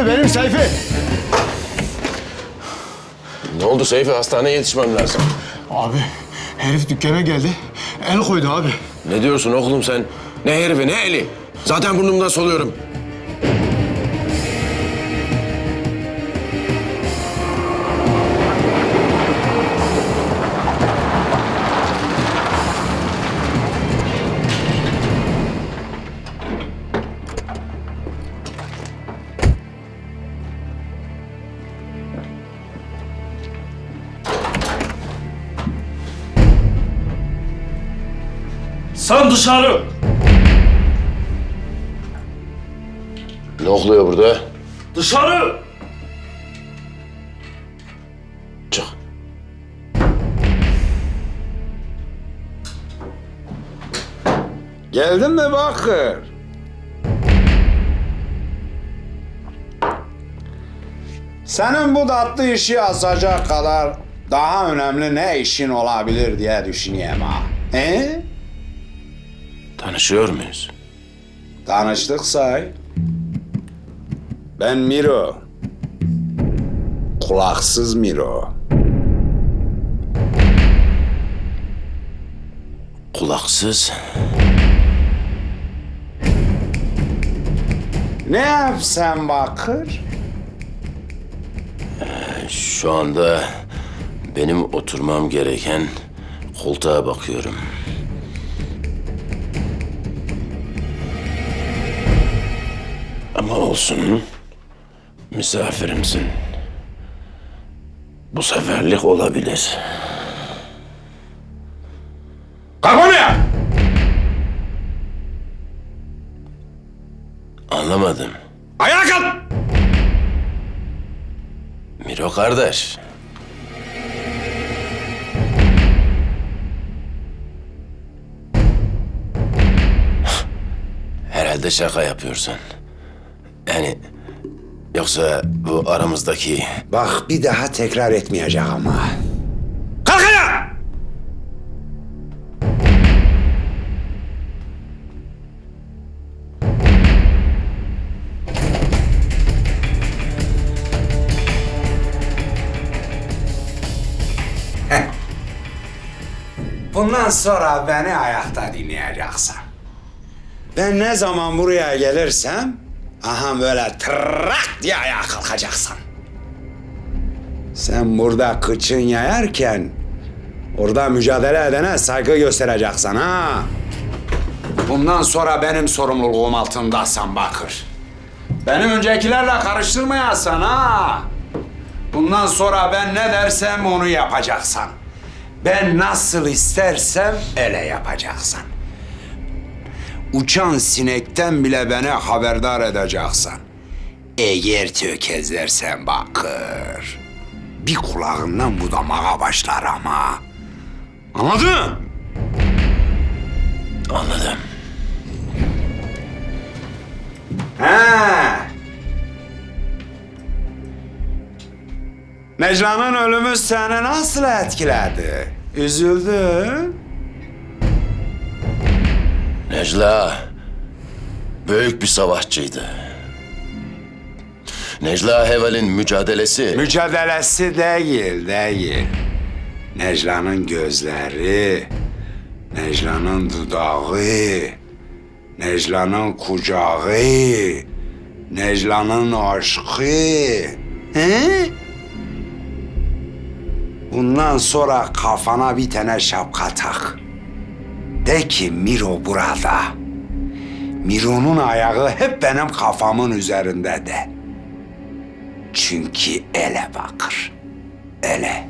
Abi benim Seyfi. Ne oldu Seyfi? Hastaneye yetişmem lazım. Abi herif dükkana geldi. El koydu abi. Ne diyorsun oğlum sen? Ne herifi ne eli? Zaten burnumdan soluyorum. Sen dışarı. Ne oluyor burada? Dışarı. Çık. Geldin mi Bakır? Senin bu tatlı işi yazacak kadar daha önemli ne işin olabilir diye düşünüyorum ha. He? Tanışıyor muyuz? Tanıştık say. Ben Miro. Kulaksız Miro. Kulaksız. Ne yapsam Bakır? Şu anda benim oturmam gereken koltuğa bakıyorum. Ama olsun. Misafirimsin. Bu seferlik olabilir. Oraya! Anlamadım. Ayağa kalk! Miro kardeş. Herhalde şaka yapıyorsun. Yani yoksa bu aramızdaki Bak bir daha tekrar etmeyecek ama. Kalk ayağa! Bundan sonra beni ayakta dinleyeceksin. Ben ne zaman buraya gelirsem, aha böyle tırrak diye ayağa kalkacaksın. Sen burada kıçın yayarken orada mücadele edene saygı göstereceksin ha. Bundan sonra benim sorumluluğum altındasın Bakır. Benim öncekilerle karıştırmayasın ha. Bundan sonra ben ne dersem onu yapacaksın. Ben nasıl istersem öyle yapacaksın. Uçan sinekten bile beni haberdar edeceksin. Eğer tökezlersen bakır. Bir kulağından budamaya başlar ama. Anladın? anladım. He. Necla'nın ölümü seni nasıl etkiledi? Üzüldün? Necla büyük bir savaşçıydı. Necla Heval'in mücadelesi Mücadelesi değil, değil. Necla'nın gözleri, Necla'nın dudağı, Necla'nın kucağı, Necla'nın aşkı. He? Bundan sonra kafana bir tane şapka tak. De ki Miro burada. Miro'nun ayağı hep benim kafamın üzerinde de. Çünkü ele bakır. Ele.